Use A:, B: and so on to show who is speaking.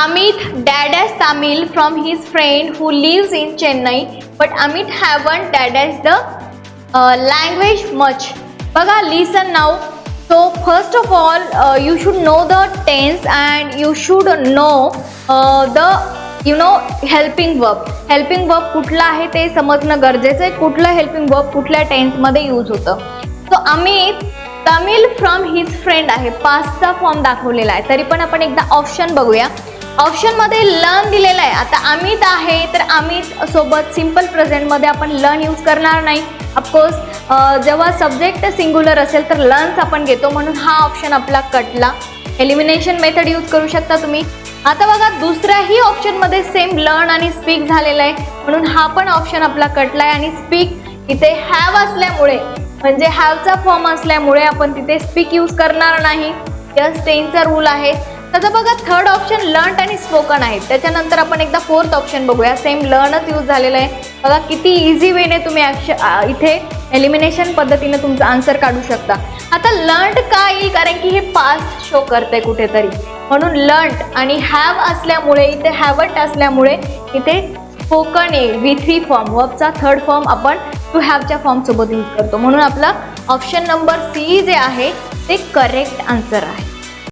A: Amit dad as Tamil from his friend who lives in Chennai, but Amit haven't dad as the uh, language much. Baga listen now. So first of all, uh, you should know the tense and you should know uh, the you know helping verb. Helping verb कुठलं आहे ते समजणं गरजेचं आहे. कुठलं helping verb कुठल्या टेन्समध्ये use होतं. सो अमित तमिल फ्रॉम हिज फ्रेंड आहे पाचचा फॉर्म दाखवलेला आहे तरी पण आपण एकदा ऑप्शन बघूया ऑप्शनमध्ये लर्न दिलेलं आहे. आता अमित आहे तर अमित सोबत सिंपल प्रेझेंटमध्ये आपण लर्न यूज करणार नाही. ऑफकोर्स जेव्हा सब्जेक्ट सिंग्युलर असेल तर लर्न्स आपण घेतो म्हणून हा ऑप्शन आपला कटला. एलिमिनेशन मेथड यूज करू शकता तुम्ही. आता बघा दुसऱ्याही ऑप्शनमध्ये सेम लर्न आणि स्पीक झालेला आहे. म्हणून हा पण ऑप्शन आपला कटला आहे. आणि स्पीक इथे हॅव असल्यामुळे म्हणजे हॅवचा फॉर्म असल्यामुळे आपण तिथे स्पीक यूज करणार नाही. यस टेनचा रूल आहे. त्याचं बघा थर्ड ऑप्शन लर्न आणि स्पोकन आहे. त्याच्यानंतर आपण एकदा फोर्थ ऑप्शन बघूया. सेम लर्नच यूज झालेलं आहे. बघा किती इझी वेने तुम्ही ॲक्श इथे एलिमिनेशन पद्धतीने तुमचा आन्सर काढू शकता. आता लर्न का येईल? कारण की हे पास्ट शो करते कुठेतरी. म्हणून लर्न आणि हॅव असल्यामुळे इथे हॅवट असल्यामुळे इथे स्पोकन येईल वी थ्री फॉर्म वर्बचा थर्ड फॉर्म आपण टू हॅवच्या फॉर्मसोबत यूज करतो. म्हणून आपला ऑप्शन नंबर सी जे आहे ते करेक्ट आन्सर आहे.